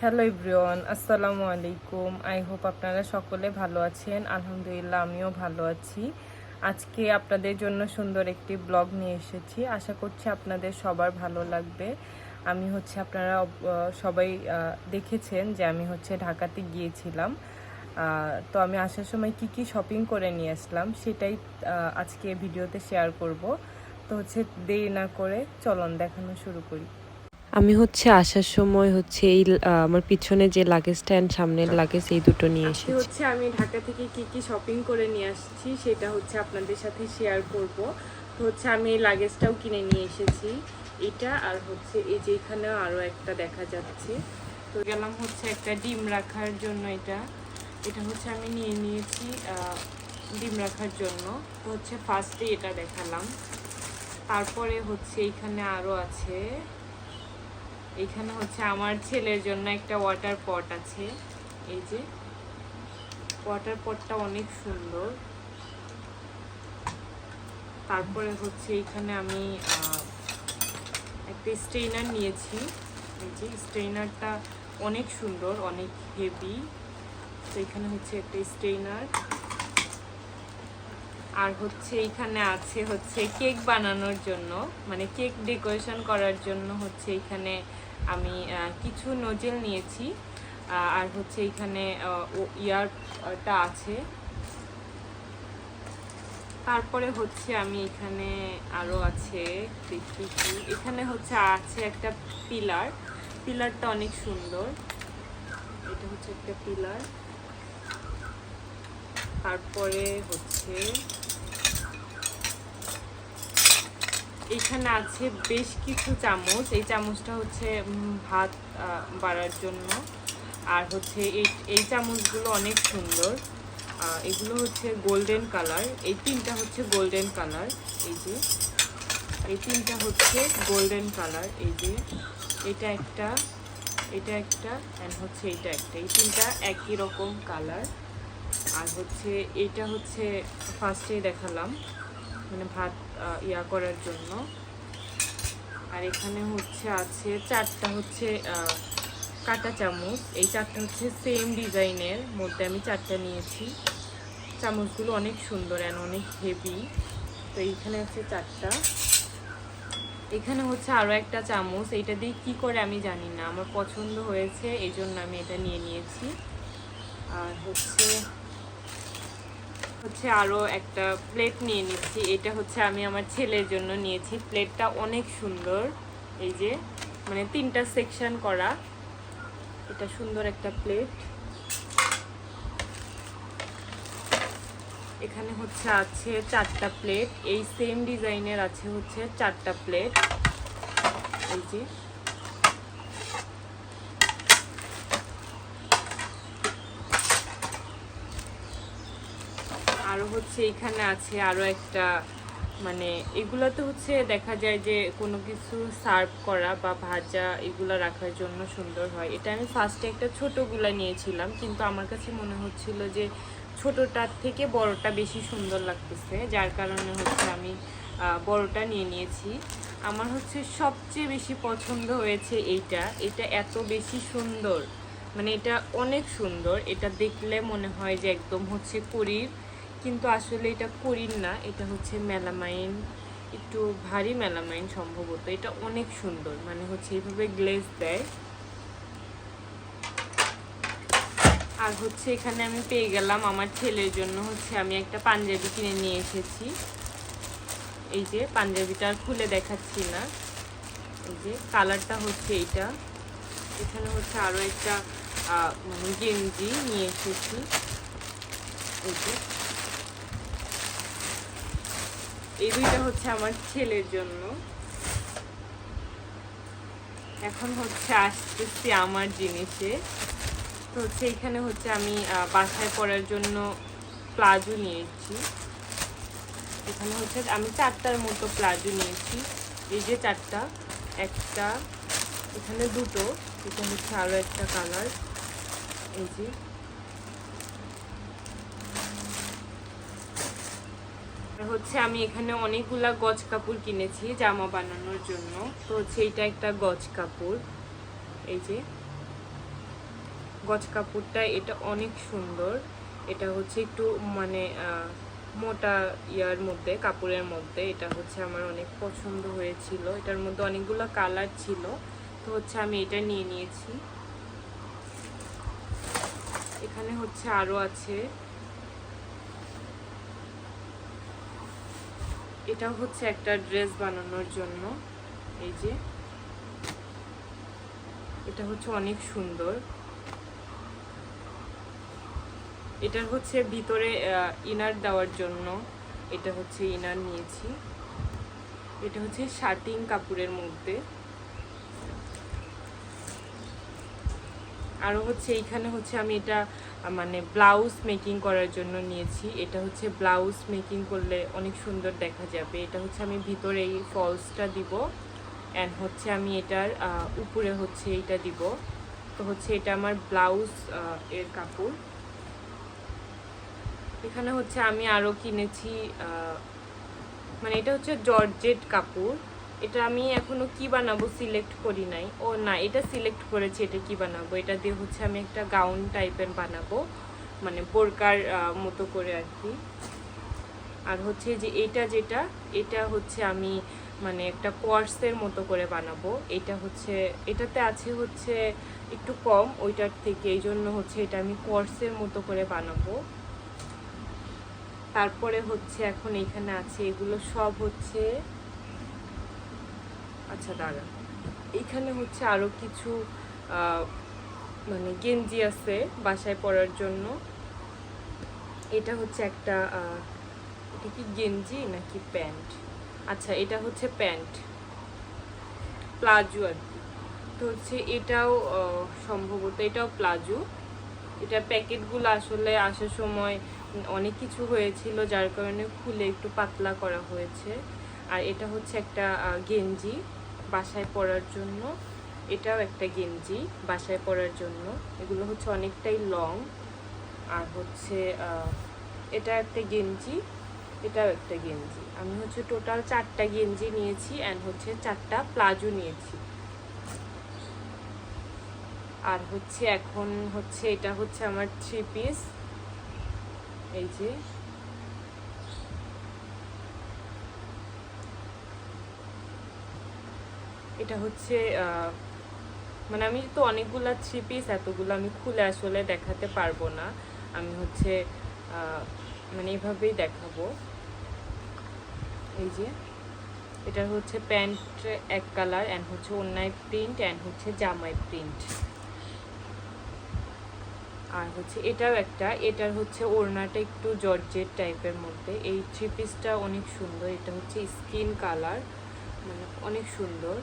Hello everyone আসসালামু আলাইকুম I hope আপনারা সকলে ভালো আছেন। আলহামদুলিল্লাহ, আমিও ভালো আছি। আজকে আপনাদের জন্য সুন্দর একটি ব্লগ নিয়ে এসেছি। আশা করছি আপনাদের সবার ভালো লাগবে। আমি হচ্ছে আপনারা সবাই দেখেছেন যে আমি হচ্ছে ঢাকাতে গিয়েছিলাম। তো আমি আসার সময় কি কি শপিং করে নিয়ে আসলাম সেটাই আজকে ভিডিওতে শেয়ার করব। তো হচ্ছে দেরি না করে চলন, দেখানো শুরু করি। আমি হচ্ছে আসার সময় হচ্ছে এই আমার পিছনে যে লাগেজটা অ্যান্ড সামনের লাগেজ এই দুটো নিয়ে এসেছি। হচ্ছে আমি ঢাকা থেকে কি কি শপিং করে নিয়ে আসছি সেটা হচ্ছে আপনাদের সাথে শেয়ার করব। তো হচ্ছে আমি এই লাগেজটাও কিনে নিয়ে এসেছি। এটা আর হচ্ছে এই যে এখানে আরও একটা দেখা যাচ্ছে। তো গেলাম হচ্ছে একটা ডিম রাখার জন্য এটা। এটা হচ্ছে আমি নিয়ে নিয়েছি ডিম রাখার জন্য। তো হচ্ছে ফার্স্টে এটা দেখালাম। তারপরে হচ্ছে এখানে আরও আছে এখানে হচ্ছে আমার ছেলের জন্য একটা ওয়াটার পট আছে। এই যে ওয়াটার পটটা অনেক সুন্দর। তারপরে হচ্ছে এখানে আমি একটা স্ট্রেইনার নিয়েছি। এই যে স্ট্রেইনারটা অনেক সুন্দর, অনেক হেভি তো এখানে হচ্ছে একটা স্ট্রেইনার আর হচ্ছে এখানে আছে হচ্ছে কেক বানানোর জন্য মানে কেক ডেকোরেশন করার জন্য হচ্ছে এখানে আমি কিছু নজেল নিয়েছি আর হচ্ছে এখানে ইয়ারটা আছে। তারপরে হচ্ছে আমি এখানে আরও আছে, দেখি কি এখানে হচ্ছে আছে একটা পিলার পিলারটা অনেক সুন্দর। এটা হচ্ছে একটা পিলার তারপরে হচ্ছে এখানে আছে বেশ কিছু চামচ। এই চামচটা হচ্ছে ভাত বাড়ার জন্য। আর হচ্ছে এই এই চামচগুলো অনেক সুন্দর। এগুলো হচ্ছে গোল্ডেন কালার। এই তিনটা হচ্ছে গোল্ডেন কালার। এই যে, এই তিনটা হচ্ছে গোল্ডেন কালার। এই যে, এটা একটা এটা একটা অ্যান্ড হচ্ছে এটা একটা। এই তিনটা একই রকম কালার। আর হচ্ছে, এটা হচ্ছে ফার্স্টেই দেখালাম। মানে ভাত ইয়া করার জন্য। আর এখানে হচ্ছে, আছে চারটা হচ্ছে কাটা চামচ। এই চারটা হচ্ছে সেম ডিজাইনের মধ্যে আমি চারটা নিয়েছি। চামচগুলো অনেক সুন্দর অ্যান্ড অনেক হেভি তো এইখানে আছে চারটা। এখানে হচ্ছে আরও একটা চামচ। এইটা দিয়ে কী করে আমি জানি না। আমার পছন্দ হয়েছে এই জন্য আমি এটা নিয়ে নিয়েছি। আর হচ্ছে হচ্ছে আরও একটা প্লেট নিয়ে নিচ্ছি। এটা হচ্ছে আমি আমার ছেলের জন্য নিয়েছি। প্লেটটা অনেক সুন্দর। এই যে মানে তিনটা সেকশন করা। এটা সুন্দর একটা প্লেট এখানে হচ্ছে আছে চারটা প্লেট এই সেম ডিজাইনের আছে হচ্ছে চারটা প্লেট এই যে। আরও হচ্ছে এখানে আছে আরও একটা মানে এগুলোতে হচ্ছে দেখা যায় যে কোনো কিছু সার্ভ করা বা ভাজা এগুলো রাখার জন্য সুন্দর হয়। এটা আমি ফার্স্টে একটা ছোটোগুলা নিয়েছিলাম, কিন্তু আমার কাছে মনে হচ্ছিল যে ছোটোটার থেকে বড়টা বেশি সুন্দর লাগতেছে, যার কারণে হচ্ছে আমি বড়টা নিয়ে নিয়েছি। আমার হচ্ছে সবচেয়ে বেশি পছন্দ হয়েছে এইটা। এটা এত বেশি সুন্দর মানে এটা অনেক সুন্দর। এটা দেখলে মনে হয় যে একদম হচ্ছে করির কিন্তু আসলে এটা করির না। এটা হচ্ছে মেলামাইন, একটু ভারী মেলামাইন সম্ভবত। এটা অনেক সুন্দর মানে হচ্ছে এইভাবে গ্লেজ দেয়। আর হচ্ছে এখানে আমি পেয়ে গেলাম আমার ছেলের জন্য হচ্ছে আমি একটা পাঞ্জাবি কিনে নিয়ে এসেছি। এই যে পাঞ্জাবিটা আর খুলে দেখাচ্ছি না। এই যে কালারটা হচ্ছে এইটা। এখানে হচ্ছে আরও একটা মানে গেঞ্জি নিয়ে এসেছি। এই যে এই দুইটা হচ্ছে আমার ছেলের জন্য। এখন হচ্ছে আসতেছি আমার জিনিসে। তো হচ্ছে এখানে হচ্ছে আমি বাসায় পরার জন্য প্লাজো নিয়েছি। এখানে হচ্ছে আমি চারটার মতো প্লাজো নিয়েছি। এই যে চারটা, একটা, এখানে দুটো এটা হচ্ছে আরও একটা কালার এই যে হচ্ছে আমি এখানে অনেকগুলা গজ কাপড় কিনেছি জামা বানানোর জন্য। তো হচ্ছে এইটা একটা গজ কাপড়। এই যে। গজ কাপড়টা এটা অনেক সুন্দর। এটা হচ্ছে একটু মানে মোটা ইয়ার মধ্যে, কাপড়ের মধ্যে। এটা হচ্ছে আমার অনেক পছন্দ হয়েছিল। এটার মধ্যে অনেকগুলো কালার ছিল। তো হচ্ছে আমি এটা নিয়ে নিয়েছি। এখানে হচ্ছে আরও আছে এটা হচ্ছে একটা ড্রেস বানানোর জন্য। এই যে। এটা হচ্ছে অনেক সুন্দর। এটা হচ্ছে ভিতরে ইনার দেওয়ার জন্য। এটা হচ্ছে ইনার নিয়েছি। এটা হচ্ছে শার্টিং কাপড়ের মধ্যে। আরও হচ্ছে, এইখানে হচ্ছে আমি এটা মানে ব্লাউজ মেকিং করার জন্য নিয়েছি। এটা হচ্ছে ব্লাউজ মেকিং করলে অনেক সুন্দর দেখা যাবে। এটা হচ্ছে আমি ভিতরে এই ফলসটা দিব। অ্যান্ড হচ্ছে আমি এটার উপরে হচ্ছে এইটা দিব। তো হচ্ছে এটা আমার ব্লাউজ এর কাপড়। এখানে হচ্ছে আমি আরও কিনেছি মানে এটা হচ্ছে জর্জেট কাপড়। এটা আমি এখনও কি বানাবো সিলেক্ট করি নাই। ও না, এটা সিলেক্ট করেছি, এটা কি বানাবো? এটা দিয়ে হচ্ছে আমি একটা গাউন টাইপের বানাবো মানে বোরকার মতো করে আর কি। আর হচ্ছে যে এটা যেটা, এটা হচ্ছে আমি মানে একটা কোয়ার্সের মতো করে বানাবো। এটা হচ্ছে, এটাতে আছে হচ্ছে একটু কম, ওইটার থেকে, এই জন্য হচ্ছে এটা আমি কোয়ার্সের মতো করে বানাবো। তারপরে হচ্ছে এখন এখানে আছে, এগুলো সব হচ্ছে আচ্ছা দাঁড়া। এখানে হচ্ছে আরও কিছু মানে গেঞ্জি আছে বাসায় পরার জন্য। এটা হচ্ছে একটা এটা কি গেঞ্জি নাকি প্যান্ট? আচ্ছা এটা হচ্ছে প্যান্ট। প্লাজো আর কি। তো হচ্ছে এটাও সম্ভবত এটাও প্লাজো। এটা প্যাকেটগুলো আসলে আসার সময় অনেক কিছু হয়েছিল, যার কারণে খুলে একটু পাতলা করা হয়েছে। আর এটা হচ্ছে একটা গেঞ্জি। বাসায় পরার জন্য। এটাও একটা গেঞ্জি বাসায় পরার জন্য। এগুলো হচ্ছে অনেকটাই লং আর হচ্ছে এটা একটা গেঞ্জি, এটাও একটা গেঞ্জি। আমি হচ্ছে টোটাল চারটা গেঞ্জি নিয়েছি অ্যান্ড হচ্ছে চারটা প্লাজো নিয়েছি। আর হচ্ছে এখন হচ্ছে এটা হচ্ছে আমার থ্রি পিস এই যে এটা হচ্ছে মানে আমি তো অনেকগুলা থ্রি পিস এতগুলো আমি খুলে আসলে দেখাতে পারব না। আমি হচ্ছে মানে এভাবেই দেখাবো। এই যে, এটা হচ্ছে প্যান্ট এক কালার অ্যান্ড হচ্ছে অন্যায় প্রিন্ট অ্যান্ড হচ্ছে জামাই প্রিন্ট আর হচ্ছে এটাও একটা, এটার হচ্ছে ওড়নাটা একটু জর্জেট টাইপের মধ্যে। এই থ্রি পিসটা অনেক সুন্দর, এটা হচ্ছে স্কিন কালার মানে অনেক সুন্দর।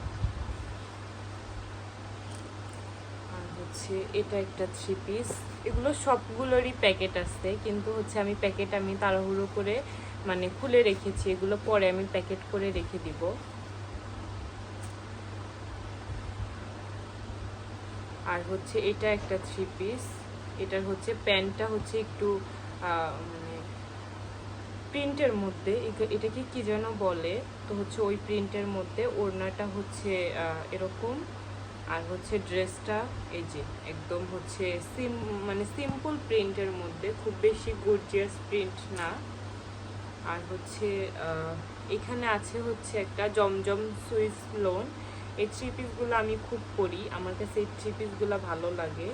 আর হচ্ছে এটা একটা থ্রি পিস এগুলো সবগুলোরই প্যাকেট আছে, কিন্তু হচ্ছে আমি প্যাকেট আমি তাড়াহুড়ো করে মানে খুলে রেখেছি। এগুলো পরে আমি প্যাকেট করে রেখে দিব। আর হচ্ছে এটা একটা থ্রি পিস এটার হচ্ছে প্যান্টটা হচ্ছে একটু মানে প্রিন্টের মধ্যে এটাকে কি যেন বলে, তো হচ্ছে ওই প্রিন্টের মধ্যে ওড়নাটা হচ্ছে এরকম, আর হচ্ছে ড্রেসটা, এই যে, একদম হচ্ছে সিম মানে সিম্পল প্রিন্টের মধ্যে, খুব বেশি গর্জিয়াস প্রিন্ট না। আর হচ্ছে এখানে আছে হচ্ছে একটা জমজম সুইস লোন। এই থ্রি পিসগুলো আমি খুব পরি, আমার কাছে এই থ্রি পিসগুলো ভালো লাগে।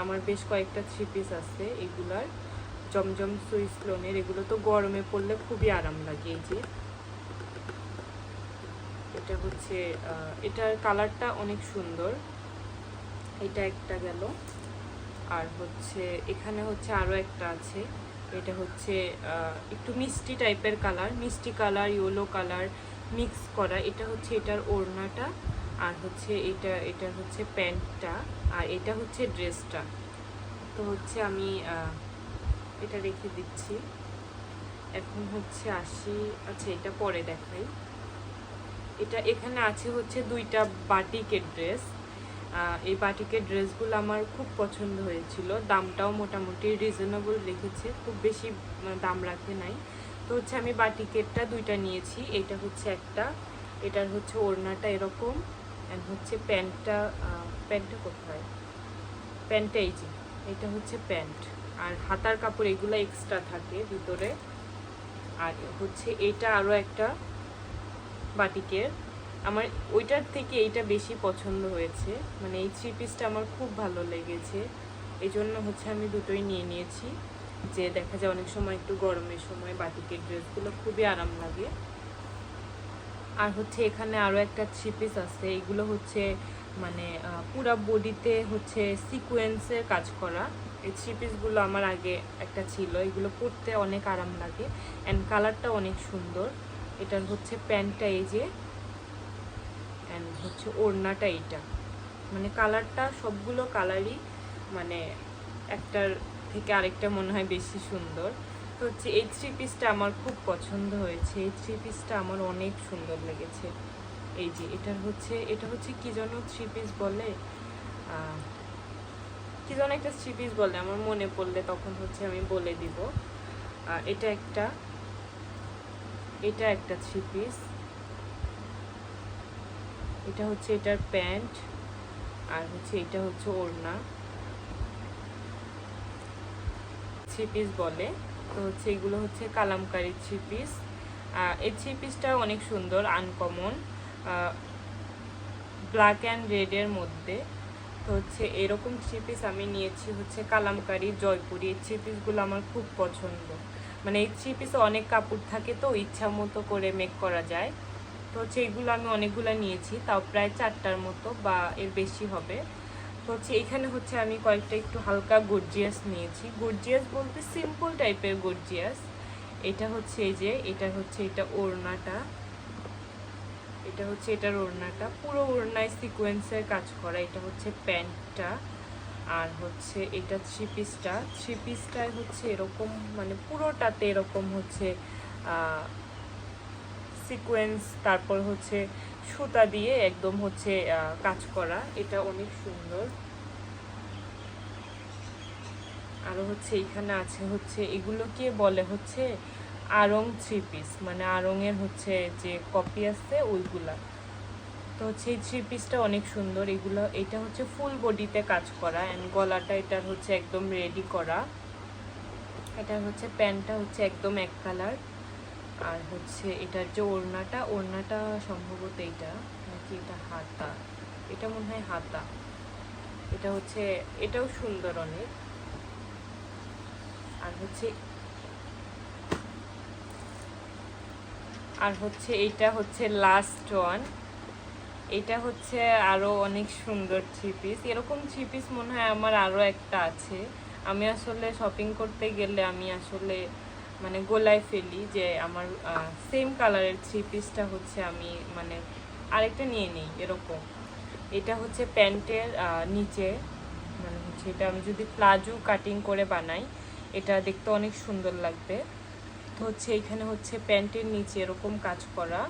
আমার বেশ কয়েকটা থ্রি পিস আছে এগুলার। জমজম সুইস লোনের এগুলো তো গরমে পরলে খুবই আরাম লাগে এই যে। এটা হচ্ছে এটার কালারটা অনেক সুন্দর। এটা একটা গেল। আর হচ্ছে, এখানে হচ্ছে আরও একটা আছে। এটা হচ্ছে একটু মিষ্টি টাইপের কালার, মিষ্টি কালার, ইয়েলো কালার মিক্স করা। এটা হচ্ছে এটার ওড়নাটা, আর হচ্ছে এটা এটা হচ্ছে প্যান্টটা, আর এটা হচ্ছে ড্রেসটা। তো হচ্ছে আমি এটা রেখে দিচ্ছি। এখন হচ্ছে আসি আচ্ছা এটা পরে দেখাই। এটা এখানে আছে হচ্ছে দুইটা বাটিকের ড্রেস। এই বাটিকের ড্রেসগুলো আমার খুব পছন্দ হয়েছিল। দামটাও মোটামুটি রিজনেবল রেখেছে, খুব বেশি দাম রাখে নাই। তো হচ্ছে আমি বাটিকেটটা দুইটা নিয়েছি, এটা হচ্ছে একটা, এটার হচ্ছে ওড়নাটা এরকম অ্যান্ড হচ্ছে প্যান্টটা প্যান্টটা কোথায়? প্যান্টটা এই যে, এটা হচ্ছে প্যান্ট। আর হাতার কাপড় এগুলো এক্সট্রা থাকে ভিতরে। আর হচ্ছে এটা আরও একটা বাটিকের। আমার ওইটার থেকে এইটা বেশি পছন্দ হয়েছে। মানে এই থ্রি পিসটা আমার খুব ভালো লেগেছে। এই জন্য হচ্ছে আমি দুটোই নিয়ে নিয়েছি। যে দেখা যায় অনেক সময় একটু গরমের সময় বাটিকের ড্রেসগুলো খুবই আরাম লাগে। আর হচ্ছে এখানে আরও একটা থ্রি পিস আছে। এগুলো হচ্ছে মানে পুরা বডিতে হচ্ছে সিকোয়েন্সের কাজ করা। এই থ্রি পিসগুলো আমার আগে একটা ছিল। এগুলো পরতে অনেক আরাম লাগে অ্যান্ড কালারটা অনেক সুন্দর। এটার হচ্ছে প্যান্টটা এই যে অ্যান্ড হচ্ছে ওড়নাটা এইটা। মানে কালারটা সবগুলো কালারই মানে একটার থেকে আরেকটা মনে হয় বেশি সুন্দর। তো হচ্ছে এই থ্রি পিসটা আমার খুব পছন্দ হয়েছে। এই থ্রি পিসটা আমার অনেক সুন্দর লেগেছে। এই যে এটার হচ্ছে, এটা হচ্ছে কি যেন থ্রি পিস বলে? কি যেন একটা পিস বলে, আমার মনে পড়লে তখন হচ্ছে আমি বলে দিব। এটা একটা এটা একটা থ্রি পিস এটা হচ্ছে এটার প্যান্ট, আর হচ্ছে এটা হচ্ছে ওড়না। থ্রি পিস বলে, তো হচ্ছে এগুলো হচ্ছে কালামকারি থ্রি পিস এই থ্রি পিসটা অনেক সুন্দর আনকমন ব্ল্যাক অ্যান্ড রেডের মধ্যে। তো হচ্ছে এরকম থ্রি পিস আমি নিয়েছি হচ্ছে কালামকারি, জয়পুরি। এই থ্রি পিসগুলো আমার খুব পছন্দ। মানে এই থ্রি পিসে অনেক কাপড় থাকে তো ইচ্ছা মতো করে মেক করা যায়। তো হচ্ছে এগুলো আমি অনেকগুলো নিয়েছি, তাও প্রায় চারটার মতো বা এর বেশি হবে। তো হচ্ছে এখানে হচ্ছে আমি কয়েকটা একটু হালকা গর্জিয়াস নিয়েছি। গর্জিয়াস বলতে সিম্পল টাইপের গর্জিয়াস এটা হচ্ছে এই যে, এটা হচ্ছে এটা ওড়নাটা। এটা হচ্ছে এটার ওড়নাটা। পুরো ওড়নায় সিকোয়েন্সের কাজ করা। এটা হচ্ছে প্যান্টটা আর হচ্ছে এটা থ্রি পিসটা থ্রি পিসটায় হচ্ছে এরকম মানে পুরোটাতে এরকম হচ্ছে সিকোয়েন্স তারপর হচ্ছে সুতা দিয়ে একদম হচ্ছে কাজ করা। এটা অনেক সুন্দর। আরও হচ্ছে এখানে আছে হচ্ছে, এগুলোকে বলে হচ্ছে আরং থ্রি পিস মানে আরঙের হচ্ছে যে কপি আছে ওইগুলা। তো হচ্ছে এই থ্রি পিসটা অনেক সুন্দর, এগুলো, এটা হচ্ছে ফুল বডিতে কাজ করা অ্যান্ড গলাটা এটার হচ্ছে একদম রেডি করা। এটা হচ্ছে প্যান্টটা হচ্ছে একদম এক কালার আর হচ্ছে এটার যে ওড়নাটা ওড়নাটা সম্ভবত এইটা, নাকি এটা হাতা? এটা মনে হয় হাতা। এটা হচ্ছে, এটাও সুন্দর অনেক। আর হচ্ছে আর হচ্ছে এইটা হচ্ছে লাস্ট ওয়ান এটা হচ্ছে আরও অনেক সুন্দর থ্রি পিস এরকম থ্রি পিস মনে হয় আমার আরও একটা আছে। আমি আসলে শপিং করতে গেলে আমি আসলে মানে গোলায় ফেলি যে আমার সেম কালারের থ্রি পিসটা হচ্ছে আমি মানে আরেকটা নিয়ে নিই, এরকম। এটা হচ্ছে প্যান্টের নিচে। মানে হচ্ছে এটা আমি যদি প্লাজো কাটিং করে বানাই, এটা দেখতে অনেক সুন্দর লাগবে। তো হচ্ছে এখানে হচ্ছে প্যান্টের নিচে এরকম কাজ করা।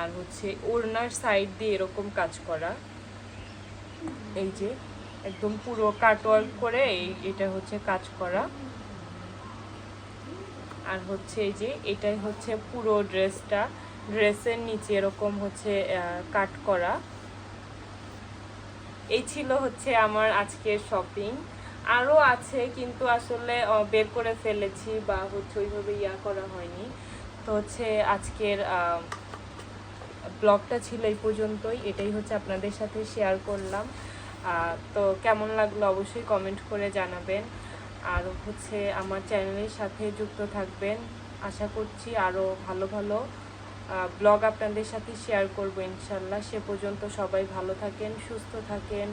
আর হচ্ছে ওড়নার সাইড দিয়ে এরকম কাজ করা। এই যে একদম পুরো কাটওয়ার্ক করে এটা হচ্ছে কাজ করা। আর হচ্ছে এই যে এটাই হচ্ছে পুরো ড্রেসটা ড্রেসের নিচে এরকম হচ্ছে কাট করা। এই ছিল হচ্ছে আমার আজকের শপিং আরও আছে, কিন্তু আসলে বের করে ফেলেছি বা হচ্ছে ওইভাবে ইয়া করা হয়নি। তো হচ্ছে আজকের ব্লগটা ছিল এই পর্যন্তই। এটাই হচ্ছে আপনাদের সাথে শেয়ার করলাম। তো কেমন লাগল অবশ্যই কমেন্ট করে জানাবেন। আর হচ্ছে আমার চ্যানেলের সাথে যুক্ত থাকবেন। আশা করছি আরও ভালো ভালো ব্লগ আপনাদের সাথে শেয়ার করব ইনশাল্লাহ। সে পর্যন্ত সবাই ভালো থাকেন, সুস্থ থাকেন।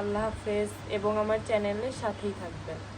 আল্লাহ হাফেজ এবং আমার চ্যানেলের সাথেই থাকবেন।